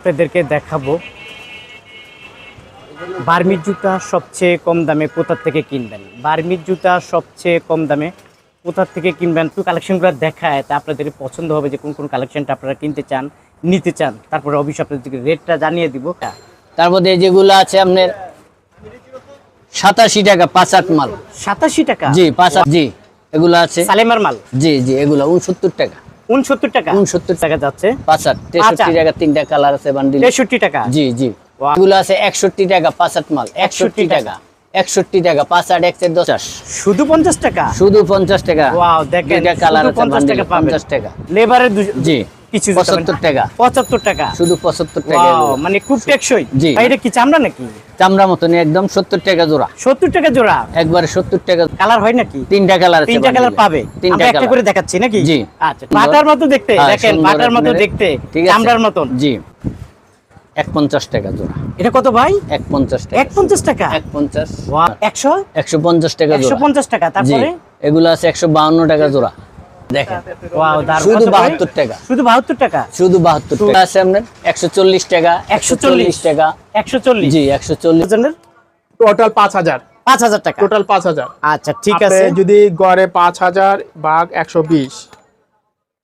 আপনাদেরকে দেখাবো। বার্মির জুতা সবচেয়ে কম দামে কোথার থেকে কিনবেন? বার্মির জুতা সবচেয়ে কম দামে কোথার থেকে কিনবেন? তো কালেকশনগুলো দেখায় তা আপনাদের পছন্দ হবে যে কোন কোন কালেকশনটা আপনারা কিনতে চান নিতে চান। তারপরে অবশ্যই আপনাদেরকে রেটটা জানিয়ে দিব। তার মধ্যে যেগুলো আছে আপনার সাতাশি টাকা পাঁচ আট মাল। সাতাশি টাকা? জি পাঁচ আট জি এগুলো আছে। সালেমার মাল? জি জি এগুলো উনসত্তর টাকা। উনসত্তর টাকা। 69 টাকা যাচ্ছে। পাঁচ আট তেষট্টি টাকা তিনটা কালার আছে বান্ডিল তেষট্টি টাকা। জি জি. এগুলো আছে একষট্টি টাকা পাঁচ মাল। একষট্টি 61 টাকা। একষট্টি টাকা পাঁচ আট একশো দশ শুধু পঞ্চাশ টাকা? শুধু পঞ্চাশ টাকা। ওয়াও দেখেন কালার আছে 50 টাকা পাবেন। পঞ্চাশ টাকা। লেবারের জি। কিছু পঁচাত্তর টাকা। পঁচাত্তর টাকা। শুধু পঁচাত্তর টাকা মানে খুব টেকসই। জি। এটা কি চামড়া নাকি? চামড়া মতন একদম সত্তর টাকা জোড়া। সত্তর টাকা জোড়া? একবারে সত্তর টাকা। কালার হয় নাকি? তিনটা কালার তিনটা কালার পাবে? তিনটা একটা করে দেখাচ্ছি নাকি? জি। আচ্ছা বাটার মতো দেখতে হ্যাঁ, দেখেন বাটার মতো দেখতে চামড়ার মতন। জি। এক পঞ্চাশ টাকা জোড়া। এটা কত ভাই? এক পঞ্চাশ টাকা। এক পঞ্চাশ টাকা? এক পঞ্চাশ একশো? একশো পঞ্চাশ টাকা একশো পঞ্চাশ টাকা তারপরে? এগুলো আছে একশো বাউন্ন টাকা জোড়া। দেখেন। Wow, শুধু কত ভাই? বাহাত্তর টাকা। শুধু বাহাত্তর টাকা? শুধু বাহাত্তর টাকা। আছে আপনার একশো চল্লিশ টাকা একশো 140 চল্লিশ। টাকা। একশো চল্লিশ। জি একশো চল্লিশ। জনের টোটাল পাঁচ হাজার। পাঁচ হাজার টাকা। টোটাল পাঁচ হাজার। আচ্ছা ঠিক আছে। যদি গড়ে পাঁচ হাজার ভাগ একশো বিশ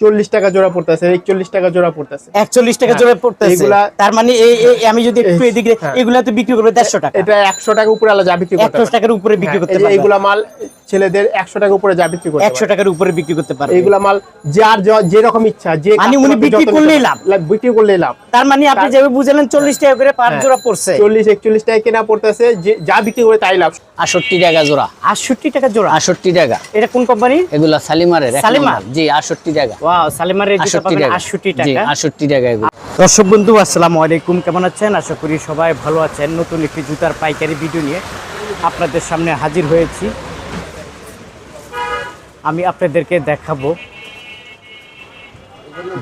চল্লিশ টাকা জোড়া পড়তেছে একচল্লিশ টাকা জোড়া পড়তেছে। একচল্লিশ টাকা হ্যাঁ, জোরে পড়তেছে। এগুলা- তার মানে এই আমি যদি একটু এদিকে হ্যাঁ। এগুলা তো বিক্রি করবে দেড়শো টাকা। এটা একশো টাকা উপরে আলাদা বিক্রি করতে টাকার উপরে বিক্রি করতে পারবে। এইগুলা মাল ছেলেদের একশো টাকা উপরে যা বিক্রি করতে একশো টাকার উপরে বিক্রি করতে পারে এইগুলা মাল যার যেরকম ইচ্ছা যে মানে উনি বিক্রি করলেই লাভ। বিক্রি করলেই লাভ। তার মানে আপনি যেভাবে বুঝলেন চল্লিশ টাকা করে পাঁচ হ্যাঁ। জোড়া পড়ছে। চল্লিশ একচল্লিশ টাকা কেনা পড়তেছে যে যা বিক্রি করে তাই লাভ। আটষট্টি টাকা জোড়া। আটষট্টি টাকা জোড়া? আটষট্টি টাকা। এটা কোন কোম্পানি এগুলা সালিমারের সালিমার? জি আটষট্টি টাকা। ওয়াও সালিমারের জুতা আটষট্টি টাকা। আষট্টি টাকা। আটষট্টি টাকা এগুলো। দর্শক বন্ধু আসসালামু আলাইকুম। কেমন আছেন? আশা করি সবাই ভালো আছেন। নতুন একটি জুতার পাইকারি ভিডিও নিয়ে আপনাদের সামনে হাজির হয়েছি। আমি আপনাদেরকে দেখাবো।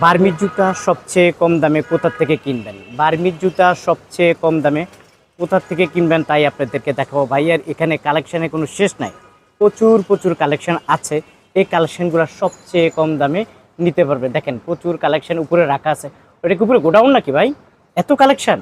বার্মির জুতা সবচেয়ে কম দামে কোথার থেকে কিনবেন? বার্মির জুতা সবচেয়ে কম দামে কোথার থেকে কিনবেন তাই আপনাদেরকে দেখাবো। ভাইয়ার এখানে কালেকশানে কোনো শেষ নাই। প্রচুর প্রচুর কালেকশান আছে। এই কালেকশনগুলো সবচেয়ে কম দামে নিতে পারবে। দেখেন, প্রচুর কালেকশান উপরে রাখা আছে। ওটা কি উপরে গোডাউন নাকি ভাই? এত কালেকশান?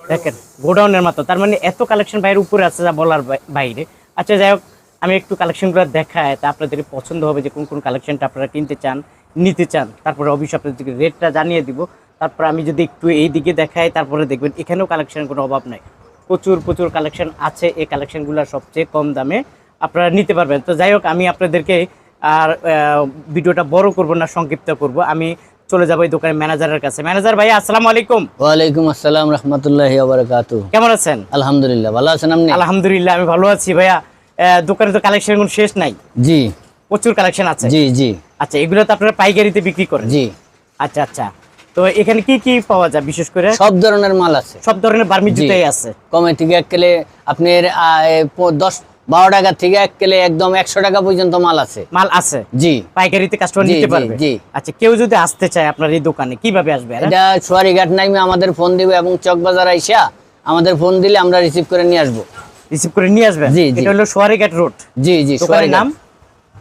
দেখেন, গোডাউনের মতো। তার মানে এত কালেকশন বাইরের উপরে আছে যা বলার বাইরে। আচ্ছা যাই হোক আমি একটু কালেকশনগুলো দেখায় তা আপনাদের পছন্দ হবে যে কোন কোন কালেকশনটা আপনারা কিনতে চান নিতে চান। তারপরে অবশ্যই আপনাদেরকে রেটটা জানিয়ে দিব। তারপর আমি যদি একটু এই দিকে দেখাই তারপরে দেখবেন এখানেও কালেকশনের কোনো অভাব নাই। প্রচুর প্রচুর কালেকশন আছে এই কালেকশনগুলো সবচেয়ে কম দামে আপনারা নিতে পারবেন। তো যাই হোক আমি আপনাদেরকে আর ভিডিওটা বড় করব না সংক্ষিপ্ত করব। আমি চলে যাব এই দোকানের ম্যানেজারের কাছে। ম্যানেজার ভাই আসসালামু আলাইকুম। ওয়ালাইকুম আসসালাম রহমতুল্লাহ বারাকাতু কেমন আছেন? আলহামদুলিল্লাহ ভালো আছেন আপনি? আলহামদুলিল্লাহ আমি ভালো আছি ভাইয়া। দোকানে তো কালেকশন কোনো শেষ নাই? জি। প্রচুর কালেকশন আছে? জি জি। আচ্ছা এগুলো তো আপনারা পাইকারিতে বিক্রি করেন? জি। আচ্ছা আচ্ছা। তো এখানে কি কি পাওয়া যায় বিশেষ করে? সব ধরনের মাল আছে। সব ধরনের বার্মি। জুতাই আছে? কমে থেকে এক কেলে আপনার দশ বারো টাকা থেকে এক কেলে একদম একশো টাকা পর্যন্ত মাল আছে। মাল আছে? জি। পাইকারিতে কাস্টমার নিতে পারবে? জি। আচ্ছা কেউ যদি আসতে চায় আপনার এই দোকানে কীভাবে আসবে? এরা? এটা সোয়ারিঘাট নাইমে আমাদের ফোন দিবে এবং চকবাজার আইসা আমাদের ফোন দিলে আমরা রিসিভ করে নিয়ে আসব। রিসিভ করে নিয়ে আসবেন? জি। এটা হলো সোয়ারিঘাট রোড। জি জি সোয়ারিঘাট। নাম?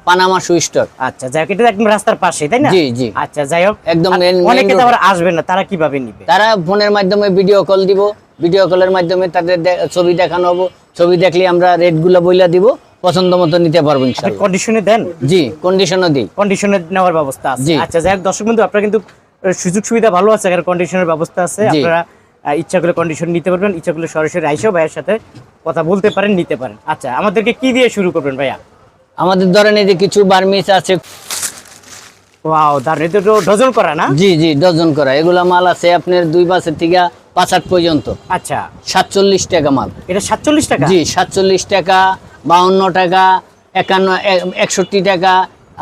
পানামা সুইস্টর আচ্ছা যাই হোক এটা একদম রাস্তার পাশে তাই না? জি, জি। আচ্ছা যাই হোক একদম অনেকে তো আবার আসবে না তারা কীভাবে নিবে? তারা ফোনের মাধ্যমে ভিডিও কল দিব। ভিডিও কলের মাধ্যমে তাদের ছবি দেখানো হব। ছবি দেখলে আমরা রেটগুলো বইলা দিব। পছন্দ মতো নিতে পারব কন্ডিশনে দেন? জি কন্ডিশনও দিই। কন্ডিশনে নেওয়ার ব্যবস্থা আছে। আচ্ছা যাই হোক দর্শক বন্ধু আপনার কিন্তু সুযোগ সুবিধা ভালো আছে এখানে কন্ডিশনের ব্যবস্থা আছে। আপনারা ইচ্ছা করলে কন্ডিশন নিতে পারবেন ইচ্ছা করলে সরাসরি আইসেও ভাইয়ের সাথে কথা বলতে পারেন নিতে পারেন। আচ্ছা আমাদেরকে কি দিয়ে শুরু করবেন ভাইয়া? আমাদের ধরেন এই যে কিছু বার্মিস আছে। ওয়াও দারুণ। এটা তো ডজন করা না? জি জি ডজন করা। এগুলা মাল আছে আপনার দুই বাসের থেকে পাঁচ আট পর্যন্ত। আচ্ছা। সাতচল্লিশ টাকা মাল। এটা সাতচল্লিশ টাকা? জি সাতচল্লিশ টাকা বাউন্ন টাকা একান্ন একষট্টি টাকা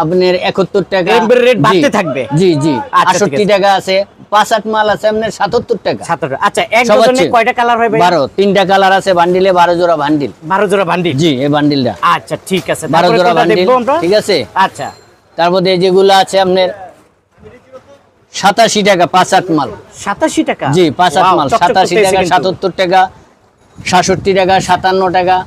আপনার একাত্তর টাকা জি, বাড়তে থাকবে। জি জি। আচ্ছা, আটষট্টি টাকা আছে পাঁচ আট মাল আছে আপনার সাতাত্তর টাকা। আচ্ছা এক ডজনে কয়টা কালার ভাই বারো তিনটা কালার আছে বান্ডিলে বারো জোড়া বান্ডিল। বারো জোড়া ভান্ডি জি এই বান্ডিলটা। আচ্ছা ঠিক আছে। বারো জোড়া বান্ডিল ঠিক আছে? আচ্ছা। তারপর যেগুলো আছে আপনার সাতাশি টাকা পাঁচ আট মাল। সাতাশি টাকা? জি পাঁচ আট মাল সাতাশি টাকা সাতাত্তর টাকা সাতষট্টি টাকা সাতান্ন টাকা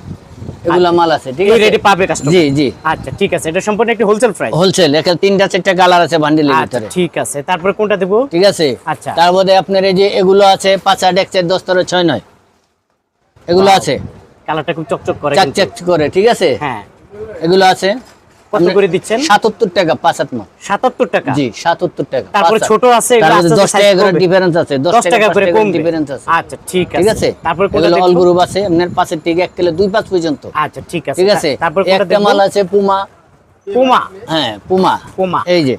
এগুলা মাল আছে ঠিক আছে? রেটে পাবে কাস্টমার জি জি। আচ্ছা ঠিক আছে। এটা সম্পূর্ণ একটা হোলসেল প্রাইস হোলসেল এখানে তিনটা চারটা কালার আছে বান্ডিলের আচ্ছা ভিতরে। ঠিক আছে। তারপরে কোনটা দেব? ঠিক আছে? আচ্ছা। তার মধ্যে আপনার এই যে এগুলো আছে পাঁচ আট এক চার দশ তেরো ছয় নয়। এগুলো আছে। কালারটা খুব চকচক করে চকচক করে ঠিক আছে? হ্যাঁ। এগুলো আছে। কত করে দিচ্ছেন? টাকা মাল সাতাত্তর টাকা? জি সাতাত্তর টাকা তারপরে ছোট আছে, এগুলো তার মধ্যে আস্তে আস্তে দশ টাকা করে ডিফারেন্স আছে দশ দশ টাকা করে কমবে। ডিফারেন্স আছে। আচ্ছা ঠিক আছে ঠিক আছে। তারপর কোনটা এগুলো অল গ্রুপ আছে আপনার পাঁচের থেকে এক কিলো দুই পাঁচ পর্যন্ত। আচ্ছা ঠিক আছে। ঠিক আছে? তারপর কোনটা একটা মাল আছে পুমা পুমা হ্যাঁ পুমা পুমা এই যে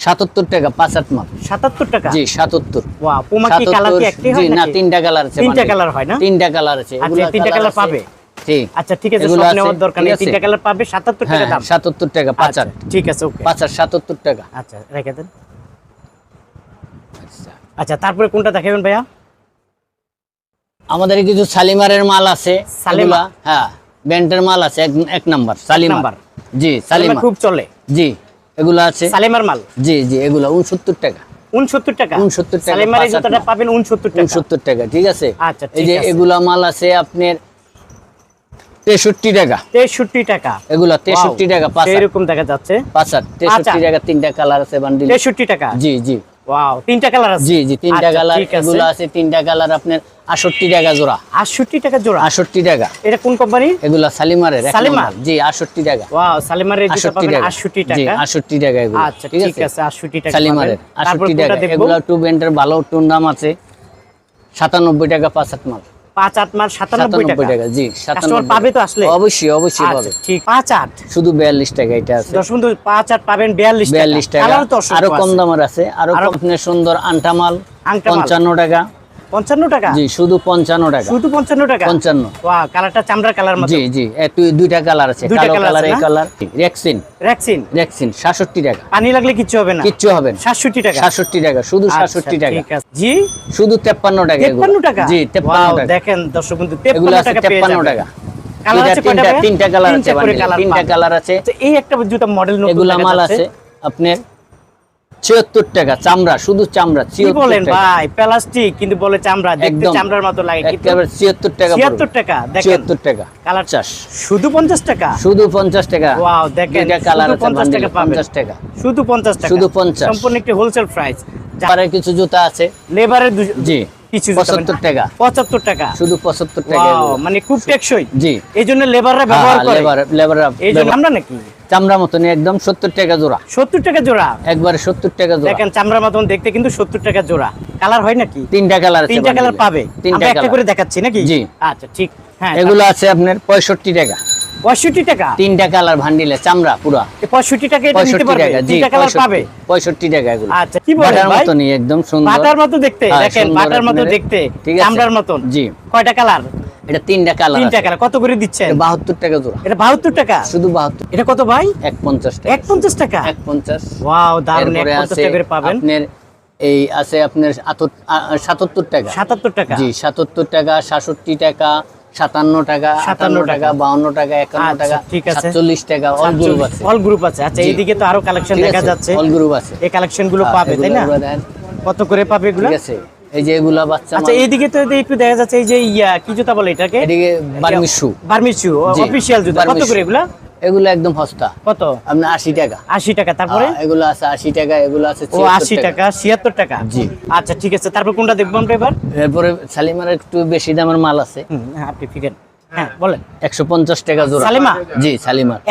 সাতাত্তর টাকা পাঁচ আট মাল। সাতাত্তর টাকা? জি সাতাত্তর। ওয়া পুমা কি কালার কি একটি জি না তিনটা কালার আছে তিনটা কালার হয় না? তিনটা কালার আছে। আচ্ছা, তিনটা কালার পাবে? আচ্ছা ঠিক আছে সব নেওয়ার দরকার নেই। তিনটা কালার পাবে সাতাত্তর টাকা হ্যাঁ দাম। টাকা আচ্ছা, ঠিক আছে ওকে। পাঁচ আট টাকা। আচ্ছা রেখে দেন। আচ্ছা তারপরে কোনটা দেখাবেন ভাইয়া? আমাদের কিছু সালিমারের মাল আছে? এগুলা, হ্যাঁ ব্যান্ডের মাল আছে এক নাম্বার সালিমার জি সালিমার খুব চলে। জি এগুলো আছে। সালেমার মাল? জি জি এগুলো উনসত্তর টাকা। উনসত্তর টাকা? 69 টাকা, সালেমার এই পাঁচ আট জুতাটা পাবেন উনসত্তর টাকা। ঠিক আছে? আচ্ছা, এই যে। এগুলা মাল আছে আপনার তেষট্টি টাকা। তেষট্টি টাকা। এগুলা তেষট্টি টাকা পাঁচ এরকম দেখা যাচ্ছে। পাঁচ তেষট্টি টাকা তিনটা কালার আছে বান্ডিল। তেষট্টি টাকা? জি জি। ওয়াও তিনটা কালার আছে? জি জি তিনটা আচ্ছা, কালার এগুলো আছে তিনটা কালার আপনার আটষট্টি টাকা জোড়া। আটষট্টি টাকা জোড়া? আটষট্টি টাকা। এটা কোন কোম্পানি এগুলা সালিমারের সালিমার? জি আটষট্টি টাকা। ওয়াও সালেমারের জুতা পাবেন টাকা। আটষট্টি জি টাকা। আটষট্টি টাকা এগুলো। আচ্ছা ঠিক আছে? আটষট্টি টাকা সালিমারের পাবেন। তারপর আটষট্টি কোনটা টাকা এগুলো টু ব্যান্ডের ভালো টুন দাম আছে। সাতানব্বই টাকা পাঁচ আট মাল। পাঁচ আট মাস সাতানব্বই টাকা। জি কাস্টমার পাবে তো আসলে? অবশ্যই অবশ্যই আচ্ছা, পাবে। ঠিক পাঁচ আট। শুধু বিয়াল্লিশ টাকা এটা আছে। দশ বন্ধু পাঁচ আট পাবেন বিয়াল্লিশ বিয়াল্লিশ টাকা। আরও কম। দামের আছে। আরও আপনার সুন্দর আন্টামাল পঞ্চান্ন টাকা। পঞ্চান্ন টাকা? জি শুধু পঞ্চান্ন টাকা। শুধু পঞ্চান্ন টাকা? পঞ্চান্ন। ওয়া কালারটা চামড়ার কালার মতো। জি জি দুইটা কালার আছে কালো কালার এই কালার রেক্সিন রেক্সিন রেক্সিন সাতষট্টি টাকা। পানি লাগলে কিচ্ছু হবে না? কিচ্ছু হবে না। সাতষট্টি টাকা। শুধু আচ্ছা, সাতষট্টি টাকা। ঠিক আছে। জি? শুধু তেপ্পান্ন টাকা এগুলো। তেপ্পান্ন টাকা? জি টাকা। দেখেন দর্শক বন্ধু টাকা কালার আছে তিনটা তিনটা কালার আছে তিনটা কালার আছে। আচ্ছা, এই একটা জুতা মডেল নতুন এগুলা মাল আছে। আপনার ছিয়াত্তর টাকা চামড়া শুধু চামড়া বলেন ভাই প্লাস্টিক কিন্তু বলে চামড়া দেখতে চামড়ার মতো লাগে একেবারে ছিয়াত্তর টাকা ছিয়াত্তর টাকা দেখেন। ছিয়াত্তর টাকা কালার চাষ। শুধু পঞ্চাশ টাকা? শুধু পঞ্চাশ টাকা। ওয়াও দেখেন, কালার পঞ্চাশ আছে 50 টাকা। পঞ্চাশ টাকা। শুধু পঞ্চাশ টাকা। শুধু 50 সম্পূর্ণ একটি হোলসেল প্রাইস তারপরে কিছু জুতা আছে। লেবারের জি। পঁচাত্তর টাকা। পঁচাত্তর টাকা। শুধু টাকা মানে খুব টেকসই। জি। এই লেবাররা ব্যবহার করে। লেবার আমরা নাকি? চামড়া মতন একদম সত্তর টাকা জোড়া। সত্তর টাকা জোড়া? একবারে সত্তর টাকা জোড়া। দেখেন মতন দেখতে কিন্তু সত্তর টাকা জোড়া। কালার হয় নাকি? তিনটা কালার তিনটা কালার পাবে। আমরা একটা করে দেখাচ্ছি নাকি? জি। আচ্ছা ঠিক। হ্যাঁ এগুলো আছে আপনার পঁয়ষট্টি টাকা। পঁয়ষট্টি টাকা? তিনটা কালার ভান্ডিলে চামড়া পুরা। এই পঁয়ষট্টি টাকা এটা নিতে পারবে? তিনটা কালার পাবে? পঁয়ষট্টি- পঁয়ষট্টি টাকা এগুলো। আচ্ছা কি বলেন বাটার একদম সুন্দর। বাটার মতো দেখতে হ্যাঁ, দেখেন সুন্দর বাটার মতো দেখতে চামড়ার জি। কয়টা কালার? এটা তিনটা কালার তিনটা কালার কত করে দিচ্ছেন? বাহাত্তর টাকা জোড়া। এটা বাহাত্তর টাকা? শুধু বাহাত্তর। এটা কত ভাই? এক পঞ্চাশ টাকা। এক পঞ্চাশ টাকা? এক পঞ্চাশ ওয়াও দারুণ এক এরপরে টাকা পাবেন। আপনার এই আছে আপনার আতত- আ- আ- সাতাত্তর টাকা। সাতাত্তর টাকা? জি সাতাত্তর টাকা সাতষট্টি টাকা সাতান্ন টাকা 57 সাতান্ন টাকা বাউন্ন টাকা একান্ন আচ্ছা, টাকা ঠিক আছে। সাতচল্লিশ টাকা অল গ্রুপ আছে। অল গ্রুপ আছে। আচ্ছা এইদিকে তো আরও কালেকশন দেখা যাচ্ছে। অল গ্রুপ আছে। এই কালেকশনগুলো হ্যাঁ, পাবে তাই না? কত করে পাবে এগুলো? ঠিক আছে এই যে এগুলা বাচ্চা আচ্ছা এইদিকে তো একটু দেখা যাচ্ছে এই যে ইয়া কি জুতা বলে এটাকে? এদিকে বার্মিজ শু। বার্মিজ শু জি, অফিশিয়াল জুতা। কত করে এগুলা? এগুলো একদম সস্তা। কত? আপনার আশি টাকা। আশি টাকা তারপরে? এগুলো আছে আশি টাকা এগুলো আছে ও আশি টাকা। ছিয়াত্তর টাকা? জি। আচ্ছা ঠিক আছে তারপর কোনটা দেখব আমরা এবার? এরপরে সালিমার একটু বেশি দামের মাল আছে। হ্যাঁ, আপনি ফিকেন হ্যাঁ বলেন। একশো পঞ্চাশ টাকা জোড়া। সালিমা? জি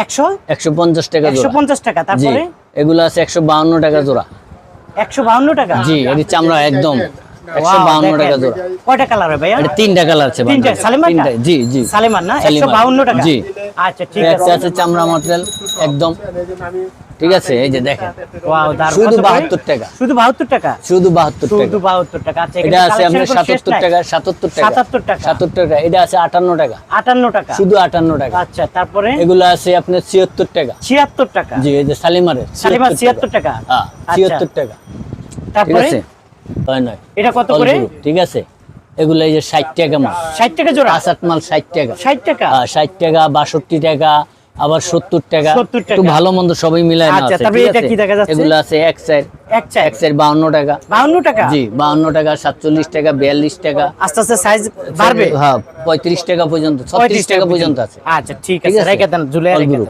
একশো? একশো পঞ্চাশ টাকা একশো পঞ্চাশ টাকা তারপরে? এগুলো আছে একশো বাউন্ন টাকা জোড়া। একশো বাউন্ন টাকা? জি এটি চামড়া একদম। একশো Wow, বাউন্ন দেখেন। টাকা জোড়া। কয়টা কালার ভাইয়া? এটা তিনটা কালার আছে তিনটা? জি জি। না? টাকা। আচ্ছা ঠিক আছে। আছে চামড়া একদম। ঠিক আছে এই যে দেখেন। ওয়াও দারুণ। শুধু কত করে? বাহাত্তর টাকা। শুধু বাহাত্তর টাকা? শুধু বাহাত্তর শুধু টাকা বাহাত্তর টাকা। আচ্ছা এটা আছে আপনার সাতাত্তর টাকা সাতাত্তর টাকা। সাতাত্তর টাকা। সাতাত্তর টাকা। এটা আছে আটান্ন টাকা। আটান্ন টাকা? শুধু আটান্ন টাকা। আচ্ছা তারপরে? এগুলো আছে আপনার ছিয়াত্তর টাকা। ছিয়াত্তর টাকা? জি এই যে সালিমারের সালিমার ছিয়াত্তর টাকা। হ্যাঁ আচ্ছা, ছিয়াত্তর টাকা। ঠিক তারপরে? হয় নয় এটা কত করে? ঠিক আছে? এগুলো এই যে ষাট টাকা মাল। ষাট টাকা জোড়া? পাঁচ মাল ষাট টাকা। ষাট টাকা? হ্যাঁ, ষাট টাকা বাষট্টি টাকা আবার সত্তর টাকা। একটু ভালো মন্দ সবই মিলায় আচ্ছা? এগুলো আছে এক সাইড এক সাইড বাউন্ন টাকা। বাউন্ন টাকা? জি বাউন্ন টাকা সাতচল্লিশ টাকা বিয়াল্লিশ টাকা। আস্তে আস্তে সাইজ বাড়বে? হ্যাঁ পঁয়ত্রিশ টাকা পর্যন্ত ছত্রিশ টাকা পর্যন্ত। আছে। আচ্ছা ঠিক আছে? রেখে দেন। দেন।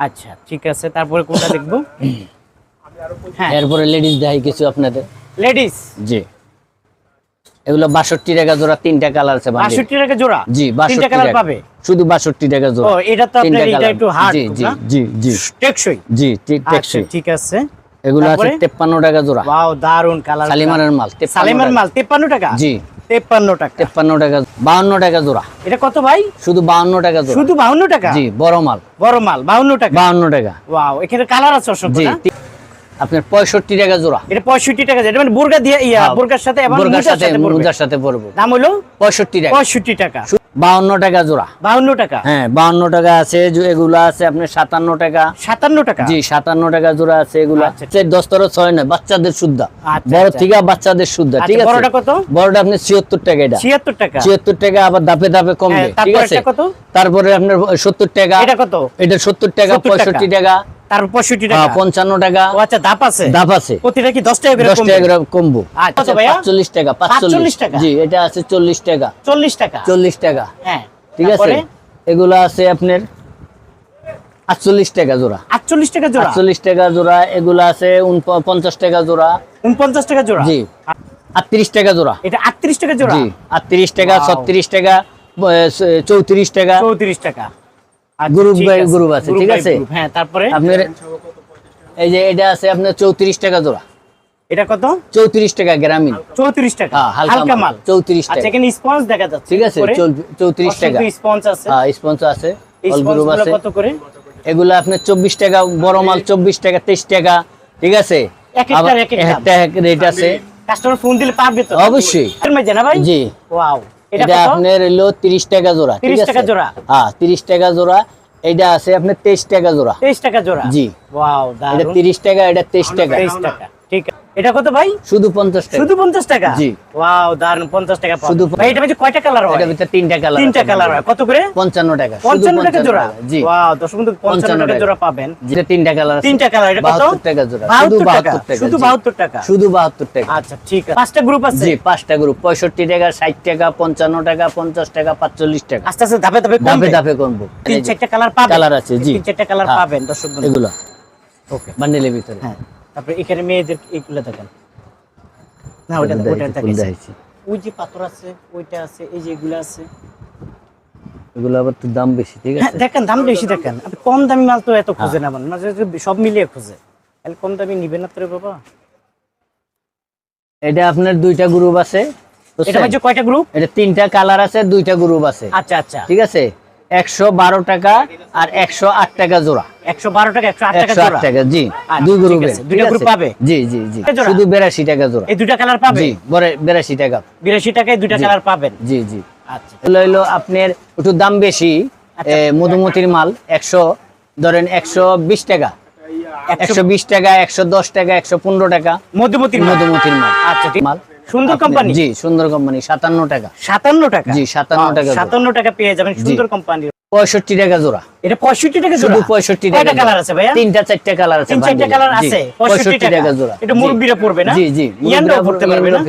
আচ্ছা ঠিক আছে তারপরে কোনটা দেখব? হ্যাঁ। এরপরে লেডিস দেখাই কিছু আপনাদের। লেডিস জি। এগুলো বাষট্টি টাকা জোড়া তিনটা কালার আছে bundle। বাষট্টি টাকা জোড়া? জি তিনটা বাষট্টি কালার টাকা। পাবে? শুধু বাষট্টি টাকা জোড়া। ও এটা তো আপনার এটা একটু হার্ড জি জি জি জি। টেকসই? জি আচ্ছা টেকসই। ঠিক আছে। এগুলো আছে তারপরে? তেপ্পান্ন টাকা জোড়া। ওয়াও দারুণ কালার শালিমারের মাল 53 সালিমার মাল 53 টাকা? জি। তেপ্পান্ন টাকা। তেপ্পান্ন টাকা বাউন্ন টাকা জোড়া। এটা কত ভাই? শুধু বাউন্ন টাকা জোড়া। শুধু 52 টাকা? জি বড় মাল। বড় মাল 52 টাকা? বাউন্ন টাকা। ওয়াও এখানে কালার আছে অসংখ্য আপনার পঁয়ষট্টি টাকা জোড়া। এটা 65 টাকা এটা মানে বুরগা দিয়ে ইয়া হ্যাঁ, বুরগার সাথে এবং বোরকার মুজার সাথে মুজার সাথে পড়ব দাম হলো? পঁয়ষট্টি টাকা। 65 টাকা। বাউন্ন টাকা জোড়া। 52 টাকা। হ্যাঁ বাউন্ন টাকা আছে এগুলো আছে আপনার সাতান্ন টাকা। 57 টাকা? জি সাতান্ন টাকা জোড়া আছে এগুলো। দশ তেরো ছয় নয় বাচ্চাদের সুদ্ধা। আচ্ছা, বড় আচ্ছা। থেকে বাচ্চাদের সুদ্ধা ঠিক আচ্ছা, আছে? বড়টা কত? বড়টা আপনি ছিয়াত্তর টাকা এটা। 76 টাকা। ছিয়াত্তর টাকা আবার দাপে দাপে কমবে হ্যাঁ, ঠিক আছে? কত? তারপরে আপনার সত্তর টাকা। এটা কত? এটা সত্তর 70 টাকা। পঁয়ষট্টি টাকা। 65 হ্যাঁ, টাকা। পঞ্চান্ন টাকা। ও আচ্ছা দাপ আছে? দাপ আছে। প্রতিটা কি 10 টাকা করে? টাকা করে কমবো। আচ্ছা, ভাইয়া? পাঁচচল্লিশ টাকা 45 টাকা। জি এটা আছে চল্লিশ টাকা। 40 টাকা? চল্লিশ টাকা। হ্যাঁ ঠিক আছে? তারপরে? আছে আপনার আটচল্লিশ টাকা জোড়া। 48 টাকা জোড়া? আটচল্লিশ টাকা জোড়া এগুলো আছে উনপ- পঞ্চাশ টাকা জোড়া। 49 টাকা জোড়া? জি। আটত্রিশ টাকা জোড়া। এটা 38 টাকা জোড়া? জি আটত্রিশ টাকা Wow. ছত্রিশ টাকা চৌত্রিশ টাকা। 34 টাকা। আচ্ছা, আছে। ঠিক আছে? হ্যাঁ তারপরে? আপনার এই যে এটা আছে আপনার চৌত্রিশ টাকা জোড়া। এটা কত? চৌত্রিশ টাকা গ্রামীণ। 34 টাকা হ্যাঁ, হালকা হালকা মাল, মাল। 34 আচ্ছা এখানে স্পঞ্জ দেখা যাচ্ছে। ঠিক আছে উপরে চৌত্রিশ টাকা। স্পঞ্জ আছে। হ্যাঁ স্পন্সর আছে। এই অল গ্রুপ স্পঞ্জগুলো আছে। কত করে? এগুলো আপনার চব্বিশ টাকা বড় মাল চব্বিশ টাকা তেইশ টাকা ঠিক আছে? এক। একটা রেট আছে। কাস্টমার ফোন দিলে পাবে তো। অবশ্যই। ভাই? জি। ওয়াও এটা আপনার হলো তিরিশ টাকা জোড়া ঠিক 30 টাকা জোড়া? হ্যাঁ তিরিশ টাকা জোড়া। এটা আছে আপনার তেইশ টাকা জোড়া। 23 টাকা জোড়া? জি। ওয়াও এটা টাকা এটা তেইশ টাকা। 23 টাকা ঠিক আছে। এটা কত ভাই? শুধু পঞ্চাশ টাকা। শুধু 50 টাকা? জি। ওয়াও দারুণ 50 টাকা শুধু ভাই এটা মধ্যে কয়টা কালার হয়? ভিতরে তিনটা কালার তিনটা কালার হয়। কত করে? পঞ্চান্ন টাকা। শুধু 55 টাকা জোড়া? জি। ওয়াও দশ বন্ধু 55 55 টাকা। জোড়া পাবেন। যেটা তিনটা কালার তিনটা কালার এটা কত? 72 টাকা জোড়া। শুধু 72 টাকা। শুধু জি। 72 টাকা? শুধু বাহাত্তর টাকা। আচ্ছা ঠিক আছে। পাঁচটা গ্রুপ আছে? জি পাঁচটা গ্রুপ পঁয়ষট্টি টাকা ষাট টাকা পঞ্চান্ন টাকা পঞ্চাশ টাকা পাঁচচল্লিশ টাকা। আস্তে আস্তে ধাপে ধাপে ধাপে কমবে। ধাপে করব তিন চারটা কালার পাবেন। কালার আছে জি। তিন চারটা কালার হ্যাঁ। পাবেন দর্শক বন্ধু। এগুলো। ওকে বান্ডেলের ভিতরে। হ্যাঁ। তারপরে এখানে মেয়েদের এইগুলো দেখেন। না ওটা এগুলো ওটা দেখাইছি। ওই যে পাথর আছে ওইটা আছে এই যে এগুলো আছে। এগুলো আবার তো দাম বেশি ঠিক হ্যাঁ আছে? দেখেন দাম বেশি দেখেন। আপনি কম দামি মাল তো এত খুঁজে না মানে সব মিলিয়ে খুঁজে। তাহলে কম দামি নিবেন না বাবা। এটা আপনার দুইটা গ্রুপ আছে এটা? হচ্ছে কয়টা গ্রুপ এটা তিনটা কালার আছে দুইটা গ্রুপ আছে। আচ্ছা আচ্ছা। ঠিক আছে? একশো বারো টাকা আর একশো আট টাকা জোড়া। একশো বারো টাকা একশো আট টাকা জোড়া? টাকা জি। দুই গ্রুপে দুইটা group পাবে? জি জি জি। শুধু বেরাশি টাকা জোড়া। এই দুইটা কালার পাবে? জি বরে- টাকা। বিরাশি টাকায় দুইটা কালার পাবেন? জি জি। আচ্ছা। আপনার একটু দাম বেশি আচ্ছা। মধুমতির মাল একশো ধরেন একশো বিশ টাকা। একশো বিশ টাকা একশো দশ টাকা একশো পনেরো টাকা। মধ্যমতির মাল। মধুমতির মাল। আচ্ছা মাল। সুন্দর কোম্পানি জি সুন্দর কোম্পানি সাতান্ন টাকা। সাতান্ন টাকা? জি, 57 টাকা জোড়া। সাতান্ন টাকা পেয়ে যাবেন সুন্দর কোম্পানি পঁয়ষট্টি টাকা জোড়া। এটা পঁয়ষট্টি টাকা শুধু জোড়া পঁয়ষট্টি কয়টা টাকা কালার আছে ভাইয়া? তিনটা চারটা কালার আছে তিন চারটা বান্ডিলে। কালার আছে। পঁয়ষট্টি টাকা। জোড়া। এটা। মুরব্বীরা পড়বে না? জি জি মুরব্বিরা পড়তে পারবে না?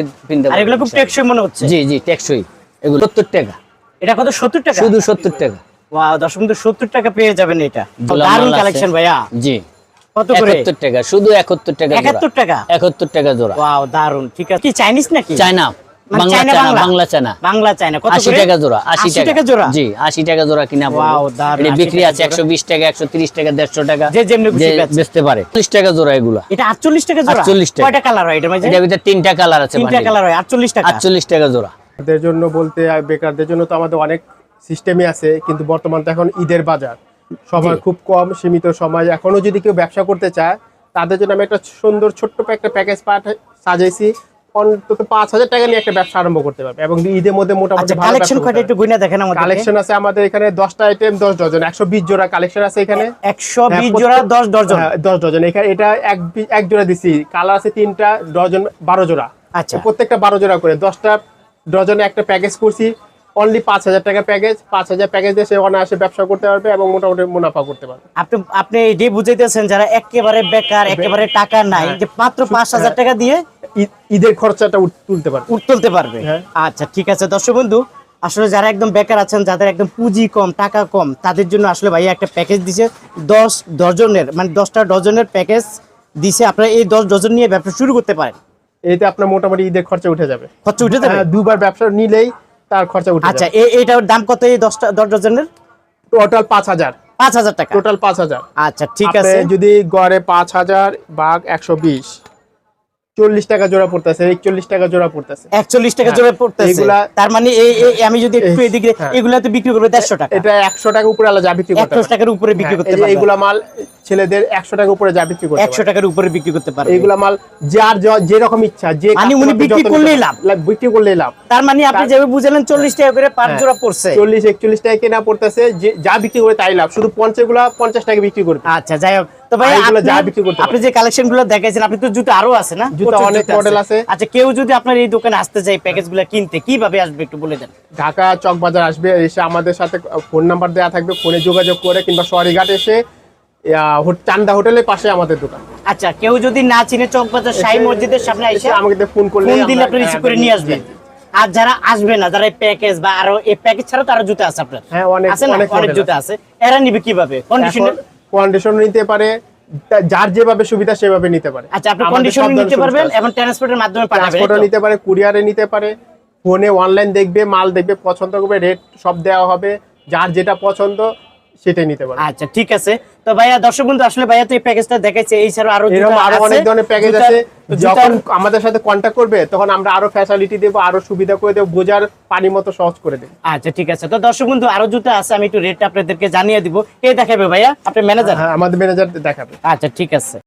আর এগুলো খুব টেকসই মনে হচ্ছে? জি জি টেকসই। এগুলো সত্তর টাকা। এটা কত? সত্তর টাকা? শুধু সত্তর টাকা। ওয়াও বন্ধু সত্তর টাকা পেয়ে যাবেন এটা। দারুণ কালেকশন ভাইয়া। জি। কত করে? একাত্তর টাকা শুধু একাত্তর টাকা জোড়া। একাত্তর টাকা? একাত্তর টাকা জোড়া। ওয়াও দারুণ ঠিক আছে। কি চাইনিজ নাকি? চায়না মানে বাংলা বাংলা? চায়না। বাংলা চায়না কত টাকা জোড়া আশি টাকা। জোড়া? জি আশি টাকা জোড়া কিনা এটা বিক্রি আছে জোড়া। একশো বিশ টাকা একশো তিরিশ টাকা দেড়শো টাকা। যে যেমনি খুশি বেচতে পারে। টাকা জোড়া এগুলা। এটা আটচল্লিশ টাকা জোড়া? 48 টাকা। কয়টা কালার হয় এটার ভিতরে তিনটা কালার আছে তিনটা কালার হয় আটচল্লিশ টাকা। আটচল্লিশ টাকা জোড়া। বেকারদের জন্য বলতে বেকারদের জন্য তো আমাদের অনেক সিস্টেমই আছে কিন্তু বর্তমান তো এখন ঈদের বাজার। সময় খুব কম সীমিত সময়। এখনও যদি কেউ ব্যবসা করতে চায় তাদের জন্য আমি একটা সুন্দর ছোট্ট একটা প্যাকেজ সাজাইছি। অন্তত পাঁচ হাজার টাকা নিয়ে একটা ব্যবসা আরম্ভ করতে পারবে। এবং ঈদের মধ্যে মোটামুটি আচ্ছা কালেকশন কয়টা একটু গুইনা দেখেন আমাদের কালেকশন আছে আমাদের এখানে দশটা আইটেম দশ ডজন। একশো বিশ জোড়া কালেকশন আছে এখানে। একশো হ্যাঁ, বিশ জোড়া দশ ডজন। হ্যাঁ, দশ ডজন। এখানে এটা এক এক জোড়া দিছি। কালার আছে তিনটা ডজন বারো জোড়া। আচ্ছা। প্রত্যেকটা বারো জোড়া করে। দশটা ডজনে একটা প্যাকেজ করছি। অনলি পাঁচ হাজার টাকা প্যাকেজ পাঁচ হাজার প্যাকেজ দিয়ে সে অনায়াসে ব্যবসা করতে পারবে এবং মোটামুটি মুনাফা করতে পারবে। আপনি আপনি এটাই বুঝাইতেছেন যারা একেবারে বেকার একেবারে টাকা নাই যে মাত্র পাঁচ হাজার টাকা দিয়ে ঈদের খরচাটা তুলতে পারবে। তুলতে পারবে। হ্যাঁ। আচ্ছা ঠিক আছে দর্শক বন্ধু আসলে যারা একদম বেকার আছেন যাদের একদম পুঁজি কম টাকা কম তাদের জন্য আসলে ভাইয়া একটা প্যাকেজ দিছে। দশ ডজনের মানে দশটা ডজনের প্যাকেজ দিছে। আপনারা এই দশ ডজন নিয়ে ব্যবসা শুরু করতে পারেন। এতে আপনার মোটামুটি ঈদের খরচা উঠে যাবে। খরচা উঠে যাবে? হ্যাঁ, দুবার ব্যবসা নিলেই তার খরচা উঠে আচ্ছা এইটার দাম কত এই দশটা দশ ডজনের? টোটাল পাঁচ হাজার। পাঁচ হাজার টাকা। টোটাল পাঁচ হাজার। আচ্ছা ঠিক আছে। যদি গড়ে পাঁচ হাজার বাঘ একশো বিশ। চল্লিশ টাকা জোড়া পড়তেছে একচল্লিশ টাকা জোড়া পড়তেছে। একচল্লিশ টাকা হ্যাঁ, জোরে পড়তেছে। এগুলা- তার মানে আমি যদি একটু এদিকে হ্যাঁ। এগুলা তো বিক্রি করবে দেড়শো টাকা। এটা একশো টাকা উপরে আলাদা যা বিক্রি করতে একশো টাকার উপরে বিক্রি হ্যাঁ, করতে পারবে। এইগুলা মাল ছেলেদের একশো টাকা উপরে যা বিক্রি করতে একশো টাকার উপরে বিক্রি করতে পারবে। এইগুলা মাল যার য- যেরকম ইচ্ছা যে মানে উনি বিক্রি করলেই লাভ। বিক্রি করলেই লাভ। তার মানে আপনি যেভাবে বুঝালেন চল্লিশ টাকা করে পাঁচ হ্যাঁ। জোড়া পড়ছে। চল্লিশ একচল্লিশ টাকা কেনা পড়তেছে যে যা বিক্রি করে তাই লাভ। শুধু পঞ্চাশগুলা পঞ্চাশ টাকা বিক্রি করবে। আচ্ছা যাই হোক। তো ভাই যা বিক্রি করতে আপনি যে কালেকশনগুলো দেখাইছেন আপনি তো জুতো আরও আছে না? জুতো অনেক জুতো আছে। আচ্ছা কেউ যদি আপনার এই দোকানে আসতে চাই প্যাকেজগুলো কিনতে কীভাবে আসবে একটু বলে দেন? ঢাকা চক বাজার আসবে এসে আমাদের সাথে ফোন নাম্বার দেওয়া থাকবে ফোনে যোগাযোগ করে কিংবা সরিঘাট এসে চান্দা হোটেলের পাশে আমাদের দোকান। আচ্ছা কেউ যদি না চিনে চকবাজার এসে- মসজিদের সামনে এসে আমাকে ফোন করলে ফোন দিলে আপনি রিসিভ হ্যাঁ, করে নিয়ে আসবেন। আর যারা আসবে না যারা প্যাকেজ বা আরও এই প্যাকেজ ছাড়াও তারও জুতো আছে আপনার। হ্যাঁ, অনেক- অনেক অনেক জুতো আছে। এরা নিবে কীভাবে? কন্ডিশনে কন্ডিশন নিতে পারে যার যেভাবে সুবিধা সেভাবে নিতে পারে। আচ্ছা আপনি কন্ডিশন নিতে পারবেন। এবং ট্রান্সপোর্টের মাধ্যমে ট্রান্সপোর্টও নিতে পারে কুরিয়ারে নিতে পারে ফোনে অনলাইন দেখবে মাল দেখবে পছন্দ করবে রেট সব দেওয়া হবে। যার যেটা পছন্দ সেটাই নিতে পারবেন আচ্ছা ঠিক আছে। তো ভাইয়া দর্শক বন্ধু আসলে ভাইয়া তো এই প্যাকেজটা দেখাইছে এই ছাড়া আরও এরকম আরও। অনেক ধরনের প্যাকেজ আছে। যখন আমাদের সাথে কন্ট্যাক্ট করবে তখন আমরা আরও ফ্যাসিলিটি দেবো আরও সুবিধা করে দেবো বোঝার পানি মতো সহজ করে দেব। আচ্ছা ঠিক আছে। তো দর্শক বন্ধু আরও জুতা আছে আমি একটু রেটটা আপনাদেরকে জানিয়ে দিব। কে দেখাবে ভাইয়া? আপনি ম্যানেজার হ্যাঁ আমাদের ম্যানেজার দেখাবে। আচ্ছা ঠিক আছে।